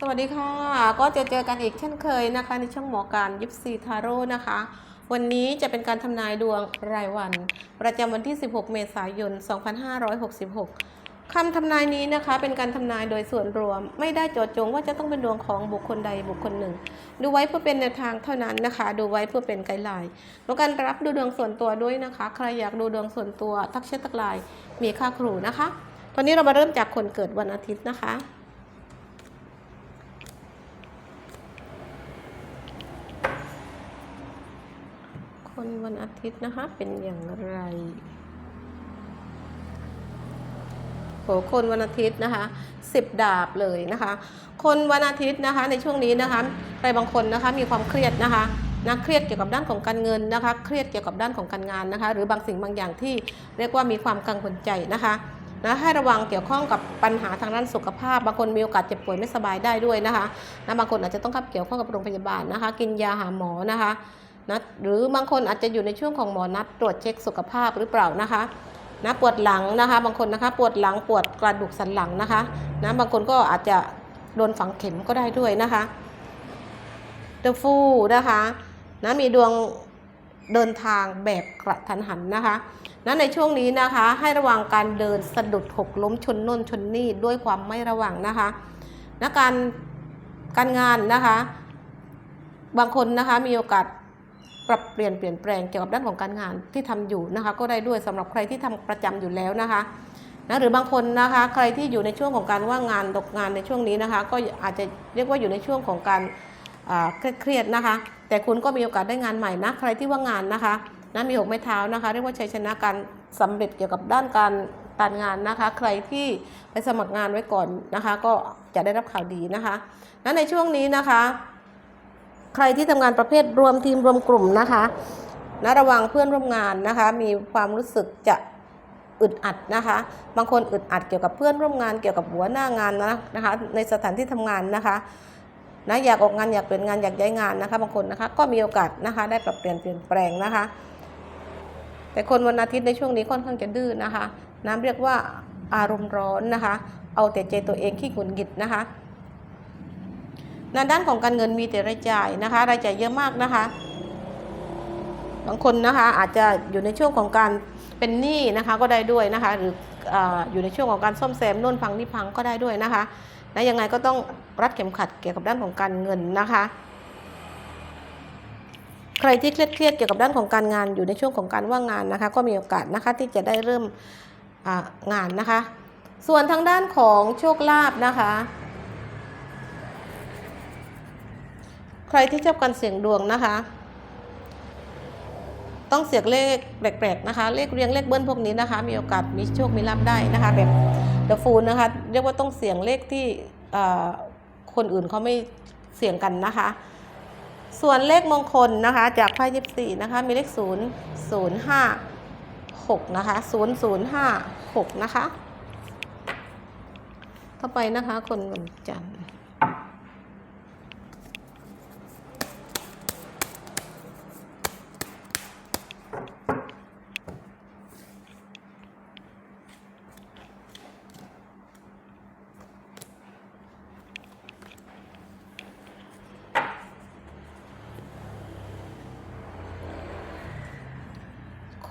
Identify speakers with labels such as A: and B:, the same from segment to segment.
A: สวัสดีค่ะ ก็จะเจอกันอีกเช่นเคยนะคะ ในช่องหมอการยิปซีทาโร่นะคะ วันนี้จะเป็นการทำนายดวงรายวัน ประจำวันที่ 16 เมษายน 2566 คำทำนายนี้นะคะ เป็นการทำนายโดยส่วนรวม ไม่ได้เจาะจงว่าจะต้องเป็นดวงของบุคคลใดบุคคลหนึ่ง ดูไว้เพื่อเป็นแนวทางเท่านั้นนะคะ ดูไว้เพื่อเป็นไกด์ไลน์แล้วการรับดูดวงส่วนตัวด้วยนะคะ ใครอยากดูดวงส่วนตัวทักแชททักไลน์มีค่าครูนะคะ ตอนนี้เรามาเริ่มจากคนเกิดวันอาทิตย์นะคะ คนวันอาทิตย์นะคะ เป็นอย่างไรโหคนวันอาทิตย์นะคะสิบดาบเลยนะคะ คนวันอาทิตย์นะคะในช่วงนี้นะคะใครบางคนนะคะมีความเครียดนะคะนะเครียดเกี่ยวกับด้านของการเงินนะคะ เครียดเกี่ยวกับด้านของการงานนะคะ หรือบางสิ่งบางอย่างที่เรียกว่ามีความกังวลใจนะคะนะให้ระวังเกี่ยวข้องกับปัญหาทางด้านสุขภาพ บางคนมีโอกาสเจ็บป่วยไม่สบายได้ด้วยนะคะนะบางคนอาจจะต้องเข้าเกี่ยวข้องกับโรงพยาบาลนะคะ กินยาหาหมอนะคะ นะหรือบางคนอาจจะอยู่ในช่วงของหมอนัดตรวจเช็คสุขภาพหรือเปล่านะคะนะปวดหลังนะคะ บางคนนะคะปวดหลังปวดกระดูกสันหลังนะคะนะบางคนก็อาจจะโดนฝังเข็มก็ได้ด้วยนะคะเดฟูนะคะนะมีดวงเดินทางแบบกระทันหันนะคะนะในช่วงนี้นะคะให้ระวังการเดินสะดุดหกล้มชนน่นชนนี่ด้วยความไม่ระวังนะคะนะการการงานนะคะ บางคนนะคะมีโอกาส ปรับเปลี่ยนเปลี่ยนแปลงเกี่ยวกับด้านของการงานที่ทำอยู่นะคะก็ได้ด้วยสำหรับใครที่ทำประจำอยู่แล้วนะคะนะหรือบางคนนะคะใครที่อยู่ในช่วงของการว่างงานตกงานในช่วงนี้นะคะ ก็อาจจะเรียกว่าอยู่ในช่วงของการเครียดนะคะ แต่คุณก็มีโอกาสได้งานใหม่นะใครที่ว่างงานนะคะนะมีหกไม้เท้านะคะ เรียกว่าชัยชนะการสำเร็จเกี่ยวกับด้านการการงานนะคะ ใครที่ไปสมัครงานไว้ก่อนนะคะ ก็จะได้รับข่าวดีนะคะนะในช่วงนี้นะคะ ใครที่ทำงานประเภทรวมทีมรวมกลุ่มนะคะนะระวังเพื่อนร่วมงานนะคะ มีความรู้สึกจะอึดอัดนะคะ บางคนอึดอัดเกี่ยวกับเพื่อนร่วมงานเกี่ยวกับหัวหน้างานนะนะคะ ในสถานที่ทำงานนะคะนะอยากออกงานอยากเปลี่ยนงานอยากย้ายงานนะคะ บางคนนะคะก็มีโอกาสนะคะ ได้ปรับเปลี่ยนเปลี่ยนแปลงนะคะ แต่คนวันอาทิตย์ในช่วงนี้ค่อนข้างจะดื้อนะคะ น้ำเรียกว่าอารมณ์ร้อนนะคะ เอาแต่ใจตัวเองขี้หงุดหงิดนะคะ ในด้านของการเงินมีแต่รายจ่ายนะคะ รายจ่ายเยอะมากนะคะ บางคนนะคะอาจจะอยู่ในช่วงของการเป็นหนี้นะคะก็ได้ด้วยนะคะ หรืออยู่ในช่วงของการซ่อมแซมน่นพังนี่พังก็ได้ด้วยนะคะและยังไงก็ต้องรัดเข็มขัดเกี่ยวกับด้านของการเงินนะคะ ใครที่เครียดเครียดเกี่ยวกับด้านของการงานอยู่ในช่วงของการว่างงานนะคะ ก็มีโอกาสนะคะที่จะได้เริ่มงานนะคะ ส่วนทางด้านของโชคลาภนะคะ ใครที่ชอบการเสี่ยงดวงนะคะ ต้องเสี่ยงเลขแปลกๆนะคะ เลขเรียงเลขเบิ้ลพวกนี้นะคะ มีโอกาสมีโชคมีลาภได้นะคะ แบบเดอะฟูลนะคะ เรียกว่าต้องเสี่ยงเลขที่คนอื่นเขาไม่เสี่ยงกันนะคะ ส่วนเลขมงคลนะคะ จากไพ่ยิปซีนะคะ มีเลขศูนย์ศูนย์ห้าหกนะคะศูนย์ศูนย์ห้าหกนะคะ ต่อไปนะคะ คนวันจันทร์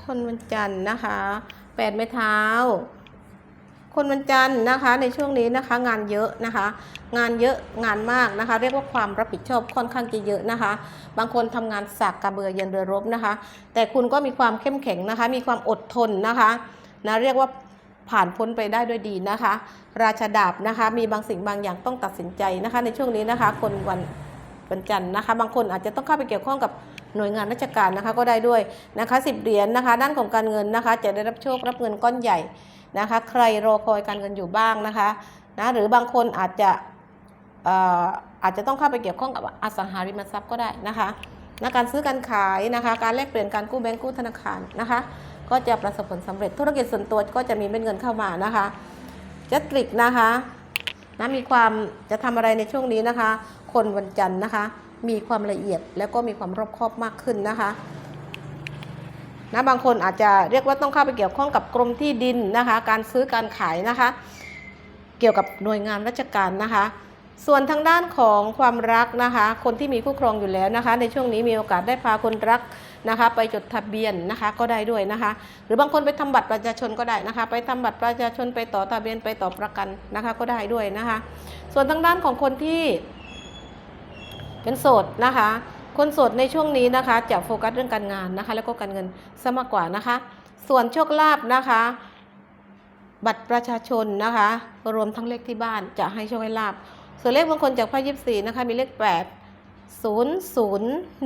A: คนวันจันทร์นะคะแปดไม้เท้า คนวันจันทร์นะคะในช่วงนี้นะคะงานเยอะนะคะ งานเยอะงานมากนะคะ เรียกว่าความรับผิดชอบค่อนข้างจะเยอะนะคะ บางคนทำงานสักกระเบือเย็นเรือรบนะคะ แต่คุณก็มีความเข้มแข็งนะคะ มีความอดทนนะคะนะเรียกว่าผ่านพ้นไปได้ด้วยดีนะคะ ราชาดาบนะคะ มีบางสิ่งบางอย่างต้องตัดสินใจนะคะ ในช่วงนี้นะคะ คนวันวันจันทร์นะคะ บางคนอาจจะต้องเข้าไปเกี่ยวข้องกับ หน่วยงานราชการนะคะก็ได้ด้วยนะคะสิบเหรียญนะคะ ด้านของการเงินนะคะ จะได้รับโชครับเงินก้อนใหญ่นะคะ ใครรอคอยการเงินอยู่บ้างนะคะนะหรือบางคนอาจจะเอ่อาจจะต้องเข้าไปเกี่ยวข้องกับอสังหาริมทรัพย์ก็ได้นะคะนะการซื้อการขายนะคะ การแลกเปลี่ยนการกู้แบงก์กู้ธนาคารนะคะ ก็จะประสบผลสำเร็จธุรกิจส่วนตัวก็จะมีเม็ดเงินเข้ามานะคะจัตริกนะคะนะมีความจะทำอะไรในช่วงนี้นะคะ คนวันจันทร์นะคะ มีความละเอียดแล้วก็มีความรอบคอบมากขึ้นนะคะนะบางคนอาจจะเรียกว่าต้องเข้าไปเกี่ยวข้องกับกรมที่ดินนะคะ การซื้อการขายนะคะ เกี่ยวกับหน่วยงานราชการนะคะ ส่วนทางด้านของความรักนะคะ คนที่มีคู่ครองอยู่แล้วนะคะ ในช่วงนี้มีโอกาสได้พาคนรักนะคะ ไปจดทะเบียนนะคะก็ได้ด้วยนะคะ หรือบางคนไปทำบัตรประชาชนก็ได้นะคะ ไปทำบัตรประชาชนไปต่อทะเบียนไปต่อประกันนะคะก็ได้ด้วยนะคะ ส่วนทางด้านของคนที่ เป็นโสดนะคะ คนโสดในช่วงนี้นะคะ จะโฟกัสเรื่องการงานนะคะ แล้วก็การเงินซะมากกว่านะคะ ส่วนโชคลาภนะคะ บัตรประชาชนนะคะ รวมทั้งเลขที่บ้านจะให้โชคให้ลาบส่วนเลขบางคนจากไพ่ยิบสี่นะคะ มีเลข 8 0 0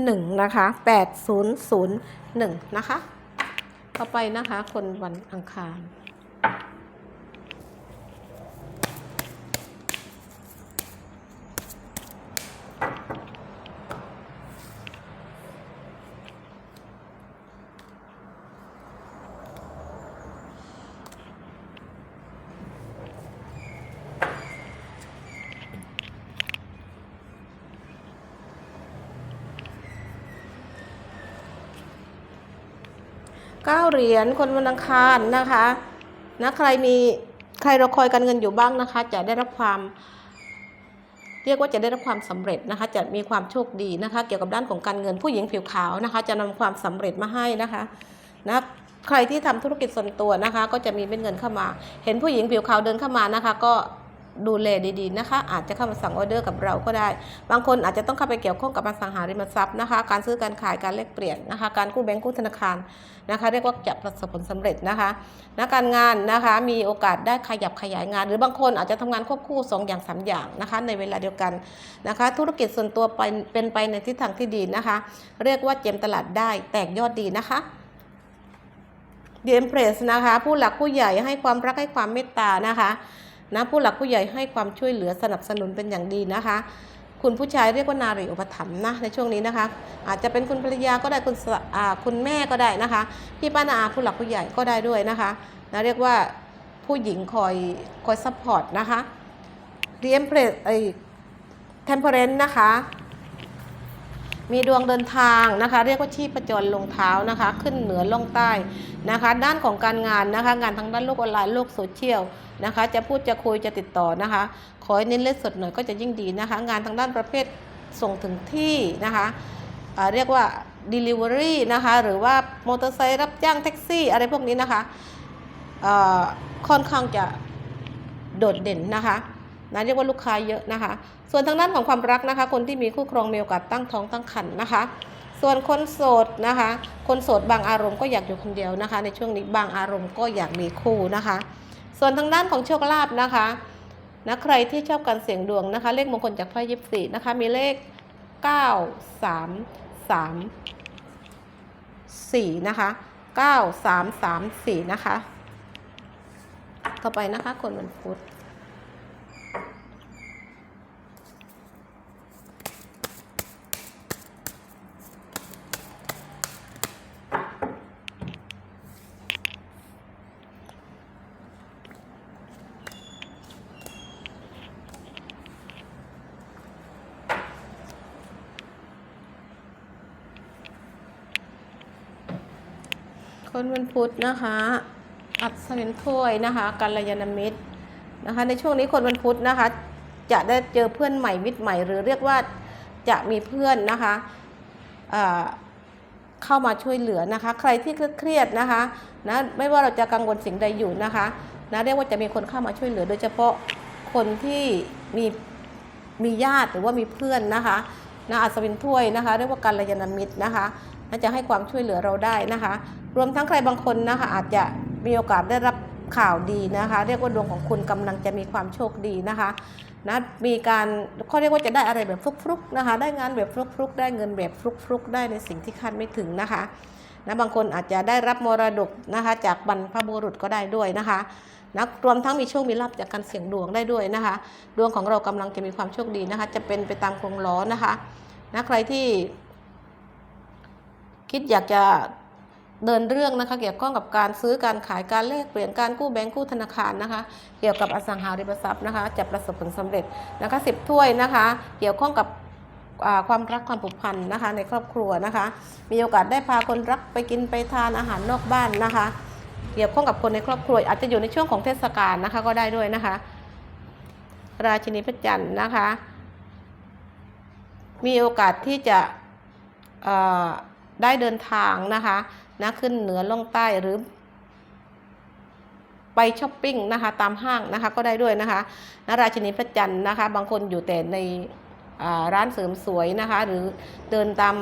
A: 1 นะคะ 8 0 0 1 นะคะ ต่อไปนะคะ คนวันอังคาร เก้าเหรียญคนวันอังคารนะคะนะใครมีใครรอคอยการเงินอยู่บ้างนะคะ จะได้รับความ เรียกว่าจะได้รับความสำเร็จนะคะ จะมีความโชคดีนะคะ เกี่ยวกับด้านของการเงินผู้หญิงผิวขาวนะคะ จะนำความสำเร็จมาให้นะคะนะใครที่ทำธุรกิจส่วนตัวนะคะ ก็จะมีเม็ดเงินเข้ามา เห็นผู้หญิงผิวขาวเดินเข้ามานะคะ ก็ ดูแลดีๆนะคะ อาจจะเข้ามาสั่งออเดอร์กับเราก็ได้ บางคนอาจจะต้องเข้าไปเกี่ยวข้องกับอสังหาริมทรัพย์นะคะ การซื้อการขายการแลกเปลี่ยนนะคะ การกู้แบงก์กู้ธนาคารนะคะ เรียกว่าจะประสบผลสำเร็จนะคะนะการงานนะคะมีโอกาสได้ขยับขยายงาน หรือบางคนอาจจะทำงานควบคู่สองอย่างสามอย่างนะคะ ในเวลาเดียวกันนะคะ ธุรกิจส่วนตัวไปเป็นไปในทิศทางที่ดีนะคะ เรียกว่าเจมตลาดได้แตกยอดดีนะคะเดียมเพรสนะคะ ผู้หลักผู้ใหญ่ให้ความรักให้ความเมตตานะคะ นะผู้หลักผู้ใหญ่ให้ความช่วยเหลือสนับสนุนเป็นอย่างดีนะคะ คุณผู้ชายเรียกว่านารีอุปถัมภ์นะในช่วงนี้นะคะ อาจจะเป็นคุณภรรยาก็ได้คุณคุณแม่ก็ได้นะคะพี่ป้านาอาผู้หลักผู้ใหญ่ก็ได้ด้วยนะคะนะเรียกว่าผู้หญิงคอยคอยซัพพอร์ตนะคะเรียมเพลไอเทมเพอเรนต์นะคะ มีดวงเดินทางนะคะ เรียกว่าชีพจรลงเท้านะคะ ขึ้นเหนือลงใต้นะคะ ด้านของการงานนะคะ งานทางด้านโลกออนไลน์โลกโซเชียลนะคะ จะพูดจะคุยจะติดต่อนะคะ ขอให้เน้นเล่นสดหน่อยก็จะยิ่งดีนะคะ งานทางด้านประเภทส่งถึงที่นะคะเรียกว่า Delivery นะคะ หรือว่ามอเตอร์ไซค์รับจ้างแท็กซี่ อะไรพวกนี้นะคะค่อนข้างจะโดดเด่นนะคะ นะเรียกว่าลูกค้าเยอะนะคะ ส่วนทางด้านของความรักนะคะ คนที่มีคู่ครองมีโอกาสตั้งท้องตั้งครรภ์นะคะ ส่วนคนโสดนะคะ คนโสดบางอารมณ์ก็อยากอยู่คนเดียวนะคะ ในช่วงนี้บางอารมณ์ก็อยากมีคู่นะคะ ส่วนทางด้านของโชคลาภนะคะนะใครที่ชอบการเสี่ยงดวงนะคะ เลขมงคลจากไพ่ยิปซีนะคะ มีเลข 9 3 3 4 นะคะ 9 3 3 4 นะคะ ต่อไปนะคะ คนวันพุธ คนวันพุธนะคะ อัศวินถ้วยนะคะกัลยาณมิตรนะคะ ในช่วงนี้คนวันพุธนะคะ จะได้เจอเพื่อนใหม่มิตรใหม่ หรือเรียกว่าจะมีเพื่อนนะคะเข้ามาช่วยเหลือนะคะ ใครที่เครียดนะคะนะไม่ว่าเราจะกังวลสิ่งใดอยู่นะคะนะเรียกว่าจะมีคนเข้ามาช่วยเหลือ โดยเฉพาะคนที่มีมีญาติหรือว่ามีเพื่อนนะคะนะอัศวินถ้วยนะคะ เรียกว่ากัลยาณมิตรนะคะน่าจะให้ความช่วยเหลือเราได้นะคะ รวมทั้งใครบางคนนะคะอาจจะมีโอกาสได้รับข่าวดีนะคะ เรียกว่าดวงของคุณกำลังจะมีความโชคดีนะคะนะมีการเขาเรียกว่าจะได้อะไรแบบฟลุกๆนะคะ ได้งานแบบฟลุกๆ ได้เงินแบบฟลุกๆ ได้ในสิ่งที่คาดไม่ถึงนะคะนะบางคนอาจจะได้รับมรดกนะคะจากบรรพบุรุษก็ได้ด้วยนะคะนะรวมทั้งมีโชค มีลาภจากการเสี่ยงดวงได้ด้วยนะคะ ดวงของเรากำลังจะมีความโชคดีนะคะ จะเป็นไปตามกรงล้อนะคะนะใครที่คิดอยากจะ เดินเรื่องนะคะเกี่ยวข้องกับการซื้อการขายการแลกเปลี่ยนการกู้แบงก์กู้ธนาคารนะคะ เกี่ยวกับอสังหาริมทรัพย์นะคะ จะประสบผลสำเร็จนะคะสิบถ้วยนะคะ เกี่ยวข้องกับความรักความผูกพันนะคะ ในครอบครัวนะคะ มีโอกาสได้พาคนรักไปกินไปทานอาหารนอกบ้านนะคะ เกี่ยวข้องกับคนในครอบครัว อาจจะอยู่ในช่วงของเทศกาลนะคะก็ได้ด้วยนะคะ ราชินีพระจันทร์นะคะ มีโอกาสที่จะได้เดินทางนะคะ นะขึ้นเหนือล่องใต้หรือ ไปช้อปปิ้งนะคะ ตามห้างนะคะ ก็ได้ด้วยนะคะนะราชินีพระจันทร์นะคะ บางคนอยู่แต่ในร้านเสริมสวยนะคะ หรือเดินตาม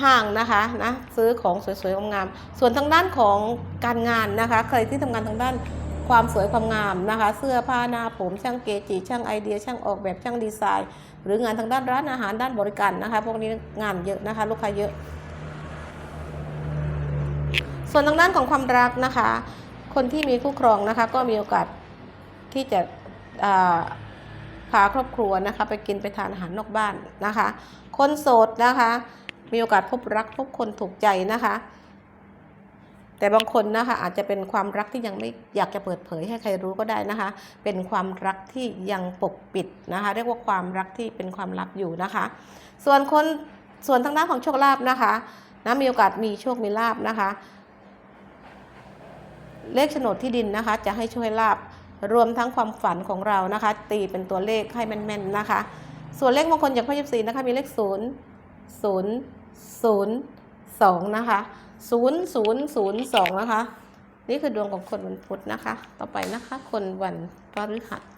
A: ห้างนะคะนะซื้อของสวยๆงามๆส่วนทางด้านของการงานนะคะ ใครที่ทำงานทางด้านความสวยความงามนะคะ เสื้อผ้าหน้าผมช่างเกจิช่างไอเดีย ช่างออกแบบช่างดีไซน์ หรืองานทางด้านร้านอาหารด้านบริการนะคะ พวกนี้งานเยอะนะคะ ลูกค้าเยอะ ส่วนทางด้านของความรักนะคะ คนที่มีคู่ครองนะคะ ก็มีโอกาสที่จะพาครอบครัวนะคะ ไปกินไปทานอาหารนอกบ้านนะคะ คนโสดนะคะ มีโอกาสพบรักพบคนถูกใจนะคะ แต่บางคนนะคะอาจจะเป็นความรักที่ยังไม่อยากจะเปิดเผยให้ใครรู้ก็ได้นะคะ เป็นความรักที่ยังปกปิดนะคะ เรียกว่าความรักที่เป็นความลับอยู่นะคะ ส่วนคนส่วนทางด้านของโชคลาภนะคะนะมีโอกาสมีโชคมีลาภนะคะ เลขโฉนดที่ดินนะคะ จะให้ช่วยลาบรวมทั้งความฝันของเรานะคะ ตีเป็นตัวเลขให้แม่นๆนะคะ ส่วนเลขมงคลจากพ่อยิบสีนะคะมีเลขศูนย์ศูนย์ศูนย์สองนะคะศูนย์ศูนย์ศูนย์สองนะคะ นี่คือดวงของคนวันพุธนะคะ ต่อไปนะคะ คนวันพฤหัส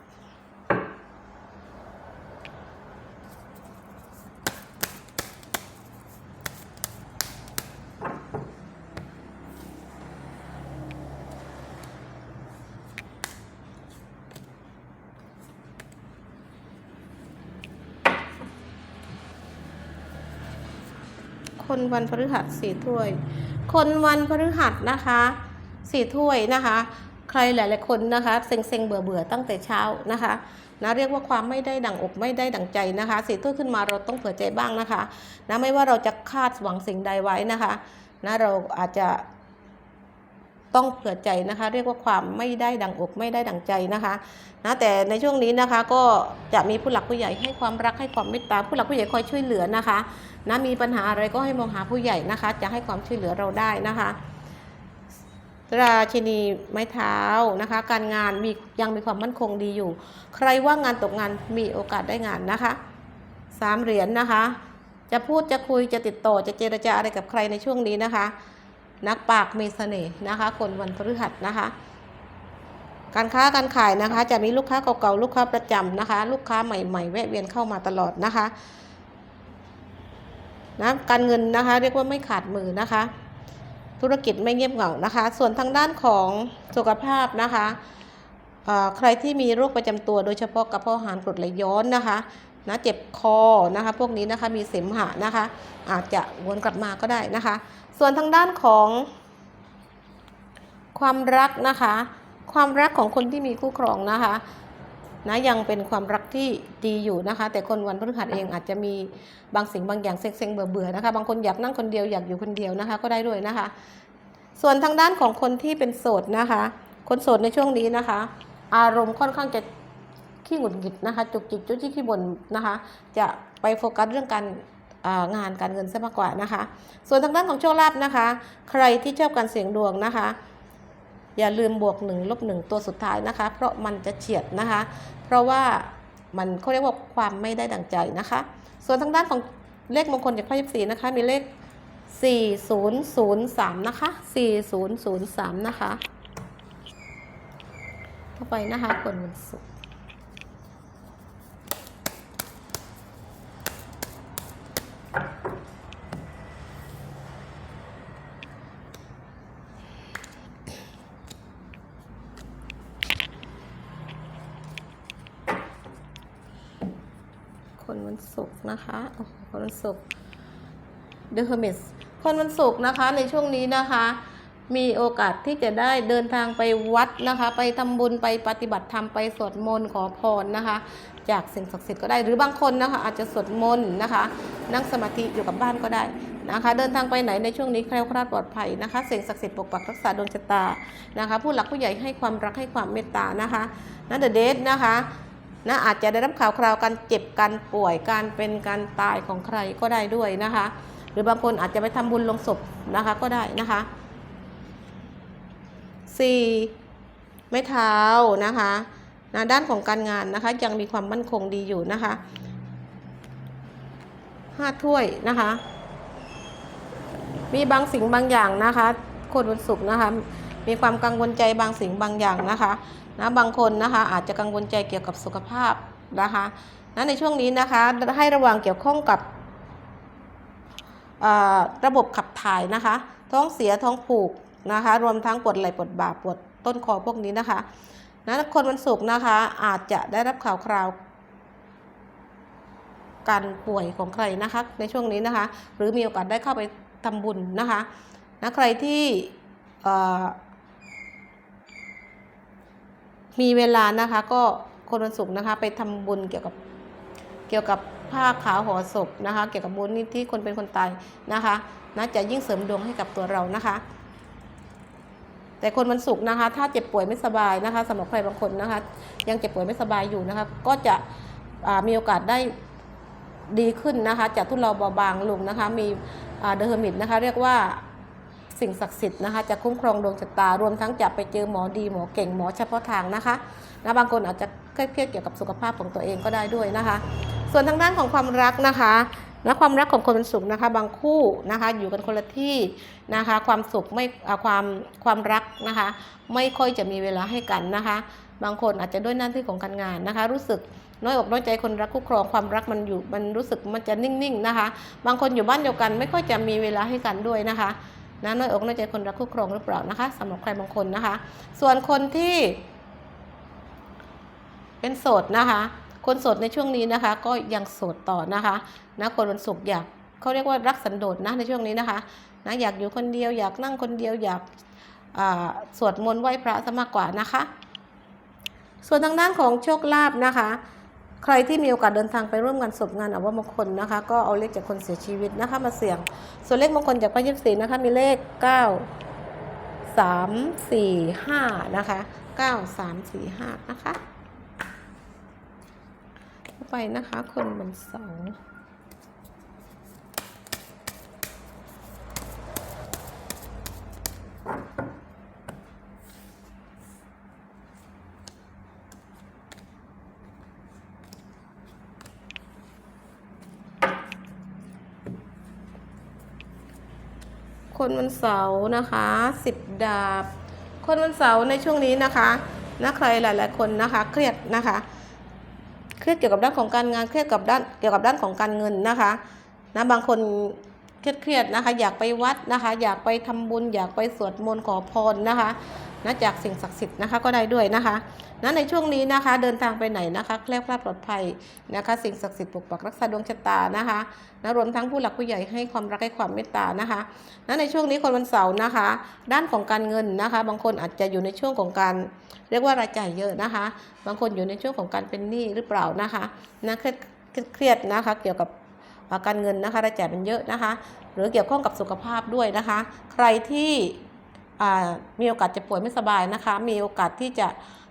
A: คนวันพฤหัสสี่ถ้วย คนวันพฤหัสนะคะสี่ถ้วยนะคะ ใครหลาย ๆ คนนะคะเซ็งเซ็งเบื่อเบื่อๆตั้งแต่เช้านะคะนะเรียกว่าความไม่ได้ดังอกไม่ได้ดังใจนะคะสี่ถ้วยขึ้นมาเราต้องเผื่อใจบ้างนะคะนะไม่ว่าเราจะคาดหวังสิ่งใดไว้นะคะนะเราอาจจะ ต้องเผื่อใจนะคะ เรียกว่าความไม่ได้ดังอกไม่ได้ดังใจนะคะนะแต่ในช่วงนี้นะคะก็จะมีผู้หลักผู้ใหญ่ให้ความรักให้ความเมตตาผู้หลักผู้ใหญ่คอยช่วยเหลือนะคะนะมีปัญหาอะไรก็ให้มองหาผู้ใหญ่นะคะ จะให้ความช่วยเหลือเราได้นะคะราชินีไม้เท้านะคะ การงานมียังมีความมั่นคงดีอยู่ ใครว่างงานตกงานมีโอกาสได้งานนะคะสามเหรียญนะคะ จะพูดจะคุยจะติดต่อจะเจรจาอะไรกับใครในช่วงนี้นะคะ นักปากมีเสน่ห์นะคะ คนวันพฤหัสนะคะ การค้าการขายนะคะ จะมีลูกค้าเก่าๆลูกค้าประจำนะคะ ลูกค้าใหม่ๆ แวะเวียนเข้ามาตลอดนะคะนะการเงินนะคะ เรียกว่าไม่ขาดมือนะคะ ธุรกิจไม่เงียบเหงานะคะ ส่วนทางด้านของสุขภาพนะคะใครที่มีโรคประจำตัวโดยเฉพาะกระเพาะอาหารกรดไหลย้อนนะคะนะเจ็บคอนะคะ พวกนี้นะคะมีเสมหะนะคะ อาจจะวนกลับมาก็ได้นะคะ ส่วนทางด้านของ ความรักนะคะ ความรักของคนที่มีคู่ครองนะคะนะยังเป็นความรักที่ดีอยู่นะคะ แต่คนวันพฤหัสเองอาจจะมีบางสิ่งบางอย่างเซ็งๆเบื่อๆนะคะ บางคนอยากนั่งคนเดียวอยากอยู่คนเดียวนะคะ ก็ได้ด้วยนะคะ ส่วนทางด้านของคนที่เป็นโสดนะคะ คนโสดในช่วงนี้นะคะ อารมณ์ค่อนข้างจะขี้หงุดหงิดนะคะ จุกจิกจุกจิกขี้บ่นนะคะ จะไปโฟกัสเรื่องการ งานการเงินซะมากกว่านะคะ ส่วนทางด้านของโชคลาภนะคะ ใครที่ชอบการเสี่ยงดวงนะคะ อย่าลืมบวกหนึ่งลบหนึ่งตัวสุดท้ายนะคะ เพราะมันจะเฉียดนะคะ เพราะว่ามันเขาเรียกว่าความไม่ได้ดังใจนะคะ ส่วนทางด้านของเลขมงคลจากไพ่ยิปซีนะคะ มีเลข 4003 นะคะ 4003 นะคะ เข้าไปนะคะคนวันศุกร์ วันศุกร์นะคะโอ้โหคนวันศุกร์เดอะเฮอร์มิสคนวันศุกร์นะคะในช่วงนี้นะคะ มีโอกาสที่จะได้เดินทางไปวัดนะคะ ไปทำบุญไปปฏิบัติธรรมไปสวดมนต์ขอพรนะคะ จากสิ่งศักดิ์สิทธิ์ก็ได้หรือบางคนนะคะ อาจจะสวดมนต์นะคะ นั่งสมาธิอยู่กับบ้านก็ได้นะคะ เดินทางไปไหนในช่วงนี้แคล้วคลาดปลอดภัยนะคะสิ่งศักดิ์สิทธิ์ปกปักรักษาดวงชะตานะคะ ผู้หลักผู้ใหญ่ให้ความรักให้ความเมตตานะคะนั่นเดอะเดทนะคะ นะอาจจะได้รับข่าวคราวการเจ็บการป่วยการเป็นการตายของใครก็ได้ด้วยนะคะ หรือบางคนอาจจะไปทำบุญลงศพนะคะก็ได้นะคะสี่ไม้เท้านะคะนะด้านของการงานนะคะยังมีความมั่นคงดีอยู่นะคะห้าถ้วยนะคะ มีบางสิ่งบางอย่างนะคะคนวันศุกร์นะคะ มีความกังวลใจบางสิ่งบางอย่างนะคะ นะบางคนนะคะอาจจะกังวลใจเกี่ยวกับสุขภาพนะคะนะในช่วงนี้นะคะให้ระวังเกี่ยวข้องกับระบบขับถ่ายนะคะ ท้องเสียท้องผูกนะคะ รวมทั้งปวดไหล่ปวดบ่าปวดต้นคอพวกนี้นะคะนะคนวันศุกร์นะคะอาจจะได้รับข่าวคราวการป่วยของใครนะคะ ในช่วงนี้นะคะ หรือมีโอกาสได้เข้าไปทำบุญนะคะนะใครที่ มีเวลานะคะ ก็คนวันศุกร์นะคะ ไปทำบุญเกี่ยวกับเกี่ยวกับผ้าขาวห่อศพนะคะ เกี่ยวกับบุญนี่ที่คนเป็นคนตายนะคะนะจะยิ่งเสริมดวงให้กับตัวเรานะคะ แต่คนวันศุกร์นะคะ ถ้าเจ็บป่วยไม่สบายนะคะสำหรับใครบางคนนะคะ ยังเจ็บป่วยไม่สบายอยู่นะคะ ก็จะมีโอกาสได้ดีขึ้นนะคะจากทุเลาเบาบางลงนะคะ มีเดอะเฮอร์มิตนะคะ เรียกว่า สิ่งศักดิ์สิทธิ์นะคะจะคุ้มครองดวงชะตารวมทั้งจะไปเจอหมอดีหมอเก่งหมอเฉพาะทางนะคะนะบางคนอาจจะเครียดเกี่ยวกับสุขภาพของตัวเองก็ได้ด้วยนะคะ ส่วนทางด้านของความรักนะคะและความรักของคนเป็นสุขนะคะบางคู่นะคะอยู่กันคนละที่นะคะความสุขไม่ความความรักนะคะไม่ค่อยจะมีเวลาให้กันนะคะ บางคนอาจจะด้วยหน้าที่ของการงานนะคะ รู้สึกน้อยอกน้อยใจคนรักคู่ครองความรักมันอยู่มันรู้สึกมันจะนิ่งๆนะคะ บางคนอยู่บ้านเดียวกันไม่ค่อยจะมีเวลาให้กันด้วยนะคะ นะน้อยอกน้อยใจคนรักคู่ครองหรือเปล่านะคะสำหรับใครบางคนนะคะ ส่วนคนที่ เป็นโสดนะคะ คนโสดในช่วงนี้นะคะ ก็ยังโสดต่อนะคะนะคนวันศุกร์อยากเขาเรียกว่ารักสันโดษนะในช่วงนี้นะคะนะอยากอยู่คนเดียวอยากนั่งคนเดียวอยากสวดมนต์ไหว้พระซะมากกว่านะคะ ส่วนทางด้านของโชคลาภนะคะ ใครที่มีโอกาสเดินทางไปร่วมงานศพงานอวมงคลนะคะ ก็เอาเลขจากคนเสียชีวิตนะคะ มาเสี่ยง ส่วนเลขมงคลจากพระยิบสีนะคะมีเลข 9 3 4 5 นะคะ 9 3 4 5 นะคะ ไปนะคะ คนวันเสาร์ วันเสาร์นะคะสิบดาบ คนวันเสาร์ในช่วงนี้นะคะนักใครหลาย ๆ คนนะคะ เครียดนะคะ เครียดเกี่ยวกับด้านของการงานเครียดกับด้านเกี่ยวกับด้านของการเงินนะคะนะบางคนเครียดๆนะคะ อยากไปวัดนะคะ อยากไปทำบุญ อยากไปสวดมนต์ขอพรนะคะ นะจากสิ่งศักดิ์สิทธิ์นะคะก็ได้ด้วยนะคะนะในช่วงนี้นะคะ เดินทางไปไหนนะคะแคล้วคลาดปลอดภัยนะคะ สิ่งศักดิ์สิทธิ์ปกปักรักษาดวงชะตานะคะนะรวมทั้งผู้หลักผู้ใหญ่ให้ความรักให้ความเมตตานะคะนะในช่วงนี้คนวันเสาร์นะคะ ด้านของการเงินนะคะ บางคนอาจจะอยู่ในช่วงของการ เรียกว่ารายจ่ายเยอะนะคะ บางคนอยู่ในช่วงของการเป็นหนี้หรือเปล่านะคะนะเครียดเครียดนะคะเกี่ยวกับการเงินนะคะรายจ่ายมันเยอะนะคะ หรือเกี่ยวข้องกับสุขภาพด้วยนะคะ ใครที่ มีโอกาสจะป่วยไม่สบายนะคะ มีโอกาสที่จะ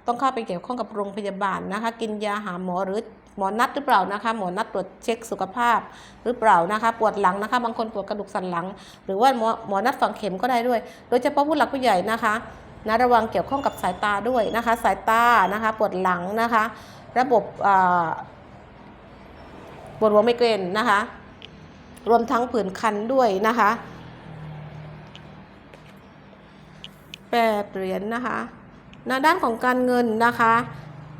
A: ต้องเข้าไปเกี่ยวข้องกับโรงพยาบาลนะคะ กินยาหาหมอหรือหมอนัดหรือเปล่านะคะ หมอนัดตรวจเช็คสุขภาพหรือเปล่านะคะ ปวดหลังนะคะ บางคนปวดกระดูกสันหลัง หรือว่าหมอหมอนัดฝังเข็มก็ได้ด้วย โดยเฉพาะผู้หลักผู้ใหญ่นะคะนะระวังเกี่ยวข้องกับสายตาด้วยนะคะ สายตานะคะ ปวดหลังนะคะ ระบบปวดหัวไมเกรนนะคะ รวมทั้งผื่นคันด้วยนะคะ แปดเหรียญนะคะนะด้านของการเงินนะคะ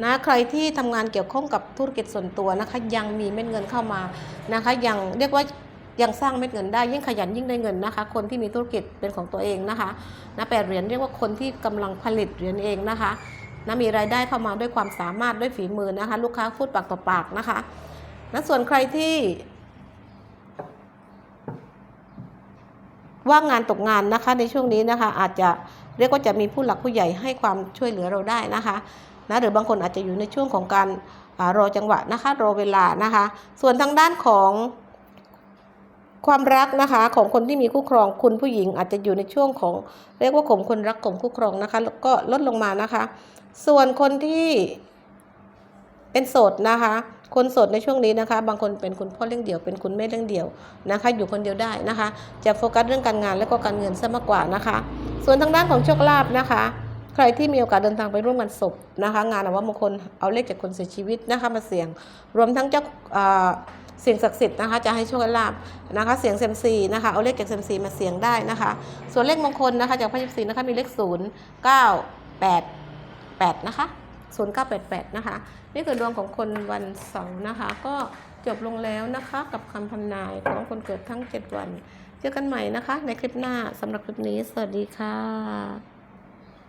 A: นะใครที่ทำงานเกี่ยวข้องกับธุรกิจส่วนตัวนะคะยังมีเม็ดเงินเข้ามานะคะยังเรียกว่ายังสร้างเม็ดเงินได้ยิ่งขยันยิ่งได้เงินนะคะ คนที่มีธุรกิจเป็นของตัวเองนะคะนะแปดเหรียญเรียกว่าคนที่กำลังผลิตเหรียญเองนะคะนะมีรายได้เข้ามาด้วยความสามารถด้วยฝีมือนะคะ ลูกค้าพูดปากต่อปากนะคะนะส่วนใครที่ว่างงานตกงานนะคะในช่วงนี้นะคะอาจจะ เรียกว่าจะมีผู้หลักผู้ใหญ่ให้ความช่วยเหลือเราได้นะคะนะหรือบางคนอาจจะอยู่ในช่วงของการอรอจังหวะนะคะรอเวลานะคะ ส่วนทางด้านของความรักนะคะของคนที่มีคู่ครองคุณผู้หญิงอาจจะอยู่ในช่วงของ เรียกว่าข่มคนรักข่มคู่ครองนะคะแล้วก็ลดลงมานะคะ ส่วนคนที่ เป็นโสดนะคะ คนโสดในช่วงนี้นะคะ บางคนเป็นคุณพ่อเลี้ยงเดี่ยว เป็นคุณแม่เลี้ยงเดี่ยวนะคะ อยู่คนเดียวได้นะคะ จะโฟกัสเรื่องการงานและก็การเงินซะมากกว่านะคะ ส่วนทางด้านของโชคลาภนะคะ ใครที่มีโอกาสเดินทางไปร่วมงานศพนะคะ งานอวมงคลเอาเลขจากคนเสียชีวิตนะคะมาเสี่ยง รวมทั้งเจ้าอ่าเสียงศักดิ์สิทธิ์นะคะจะให้โชคลาบนะคะ เสียงเซมซีนะคะเอาเลขจากเซมซีมาเสี่ยงได้นะคะ ส่วนเลขมงคลนะคะจากพระยิบสีนะคะมีเลข0 9 8 8นะคะ 0988 นะคะ นี่คือดวงของคนวันเสาร์นะคะ ก็จบลงแล้วนะคะกับคำทำนายของคนเกิดทั้ง 7 วัน เจอกันใหม่นะคะ ในคลิปหน้าสำหรับคลิปนี้ สวัสดีค่ะ